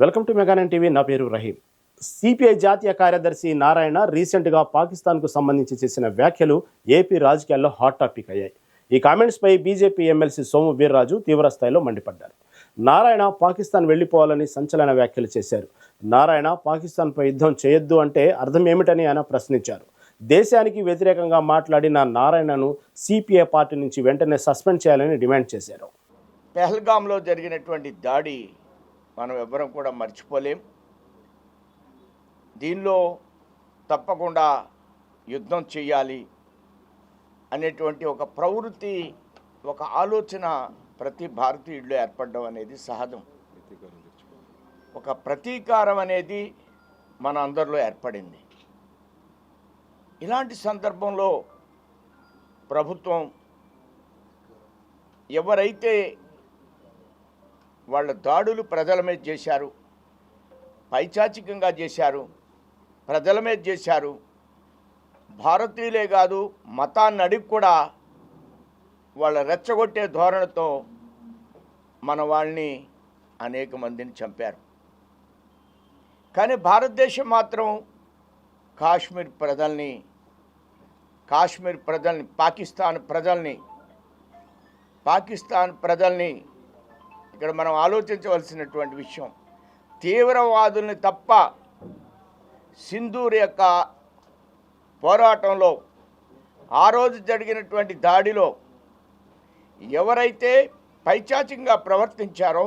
Welcome to మెగానన్ TV. నా పేరు Rahim. CPI జాతీయ కార్యదర్శి నారాయణ రీసెంట్గా పాకిస్తాన్కు సంబంధించి చేసిన వ్యాఖ్యలు ఏపీ రాజకీయాల్లో హాట్ టాపిక్ అయ్యాయి. ఈ కామెంట్స్పై బీజేపీ ఎమ్మెల్సీ సోము వీర్రాజు తీవ్రస్థాయిలో మండిపడ్డారు. నారాయణ పాకిస్తాన్ వెళ్ళిపోవాలని సంచలన వ్యాఖ్యలు చేశారు. నారాయణ పాకిస్తాన్పై యుద్ధం చేయొద్దు అంటే అర్థం ఏమిటని ఆయన ప్రశ్నించారు. దేశానికి వ్యతిరేకంగా మాట్లాడిన నారాయణను సిపిఐ పార్టీ నుంచి వెంటనే సస్పెండ్ చేయాలని డిమాండ్ చేశారు. పెహల్గాంలో జరిగినటువంటి దాడి మనం ఎవ్వరం కూడా మర్చిపోలేం. దీనిలో తప్పకుండా యుద్ధం చేయాలి అనేటువంటి ఒక ప్రవృత్తి ఒక ఆలోచన ప్రతి భారతీయుడిలో ఏర్పడడం అనేది సహజం. ఒక ప్రతీకారం అనేది మన అందరిలో ఏర్పడింది. ఇలాంటి సందర్భంలో ప్రభుత్వం ఎవరైతే వాళ్ళ దాడులు ప్రజల మీద చేశారు. పైచాచికంగా చేశారు. ప్రజల మీద చేశారు. భారతీయులే కాదు మతాన్ని అడిగి కూడా వాళ్ళ రెచ్చగొట్టే ధోరణితో మన వాళ్ళని అనేక మందిని చంపారు. కానీ భారతదేశం మాత్రం కాశ్మీర్ ప్రజల్ని కాశ్మీర్ ప్రజల్ని పాకిస్తాన్ ప్రజల్ని పాకిస్తాన్ ప్రజల్ని ఇక్కడ మనం ఆలోచించవలసినటువంటి విషయం తీవ్రవాదుల్ని తప్ప సింధూర్ యొక్క పోరాటంలో ఆ రోజు జరిగినటువంటి దాడిలో ఎవరైతే పైచాచికంగా ప్రవర్తించారో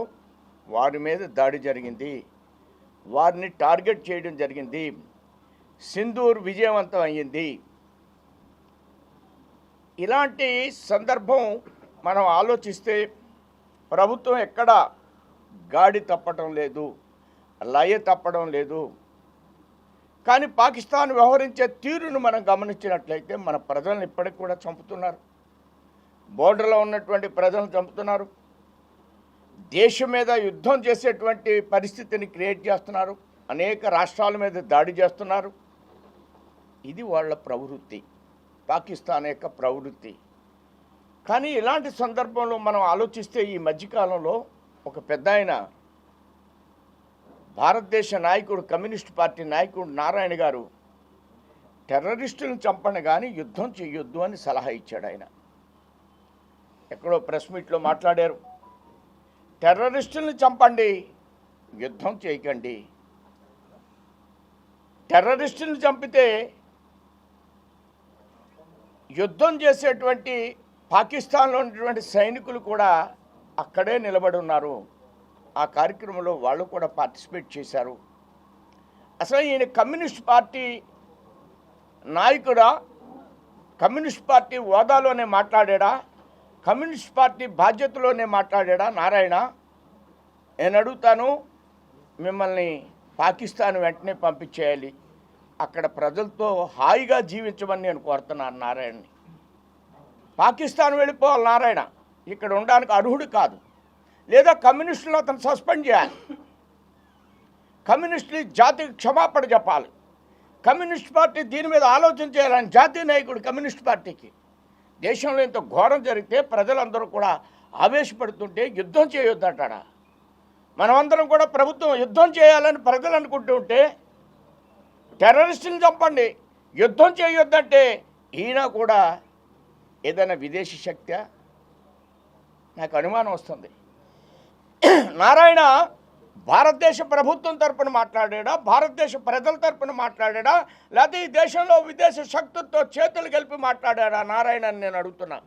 వారి మీద దాడి జరిగింది. వారిని టార్గెట్ చేయడం జరిగింది. సింధూర్ విజయవంతం అయ్యింది. ఇలాంటి సందర్భం మనం ఆలోచిస్తే ప్రభుత్వం ఎక్కడ గాడి తప్పటం లేదు లయ తప్పడం లేదు. కానీ పాకిస్తాన్ వ్యవహరించే తీరును మనం గమనించినట్లయితే మన ప్రజలను ఇప్పటికి కూడా చంపుతున్నారు. బోర్డర్లో ఉన్నటువంటి ప్రజలను చంపుతున్నారు. దేశం మీద యుద్ధం చేసేటువంటి పరిస్థితిని క్రియేట్ చేస్తున్నారు. అనేక రాష్ట్రాల మీద దాడి చేస్తున్నారు. ఇది వాళ్ళ ప్రవృత్తి. పాకిస్తాన్ యొక్క ప్రవృత్తి. కానీ ఇలాంటి సందర్భంలో మనం ఆలోచిస్తే ఈ మధ్యకాలంలో ఒక పెద్ద ఆయన భారతదేశ నాయకుడు కమ్యూనిస్ట్ పార్టీ నాయకుడు నారాయణ గారు టెర్రరిస్టులను చంపండి కానీ యుద్ధం చేయొద్దు అని సలహా ఇచ్చాడు ఆయన. ఎక్కడో ప్రెస్ మీట్లో మాట్లాడారు. టెర్రరిస్టులను చంపండి యుద్ధం చేయకండి. టెర్రరిస్టులను చంపితే యుద్ధం చేసేటువంటి పాకిస్తాన్లో ఉన్నటువంటి సైనికులు కూడా అక్కడే నిలబడి ఉన్నారు. ఆ కార్యక్రమంలో వాళ్ళు కూడా పార్టిసిపేట్ చేశారు. అసలు ఈయన కమ్యూనిస్ట్ పార్టీ నాయకుడా? కమ్యూనిస్ట్ పార్టీ హోదాలోనే మాట్లాడా కమ్యూనిస్ట్ పార్టీ బాధ్యతలోనే మాట్లాడా నారాయణ నేను అడుగుతాను మిమ్మల్ని పాకిస్తాన్ వెంటనే పంపించేయాలి. అక్కడ ప్రజలతో హాయిగా జీవించమని నేను కోరుతున్నాను నారాయణని. పాకిస్తాన్ వెళ్ళిపోవాలి నారాయణ. ఇక్కడ ఉండడానికి అర్హుడు కాదు. లేదా కమ్యూనిస్టులను అతను సస్పెండ్ చేయాలి. కమ్యూనిస్టులు జాతికి క్షమాపణ చెప్పాలి. కమ్యూనిస్ట్ పార్టీ దీని మీద ఆలోచన చేయాలని జాతీయ నాయకుడు కమ్యూనిస్ట్ పార్టీకి. దేశంలో ఇంత ఘోరం జరిగితే ప్రజలందరూ కూడా ఆవేశపడుతుంటే యుద్ధం చేయొద్దంటాడా మనమందరం కూడా ప్రభుత్వం యుద్ధం చేయాలని ప్రజలు అనుకుంటుంటే టెర్రరిస్టులను చంపండి. యుద్ధం చేయొద్దంటే ఈయన కూడా ఏదైనా విదేశీ శక్తి నాకు అనుమానం వస్తుంది. నారాయణ భారతదేశ ప్రభుత్వం తరపున మాట్లాడా భారతదేశ ప్రజల తరపున మాట్లాడా లేకపోతే ఈ దేశంలో విదేశ శక్తులతో చేతులు కలిపి మాట్లాడా నారాయణ అని నేను అడుగుతున్నా.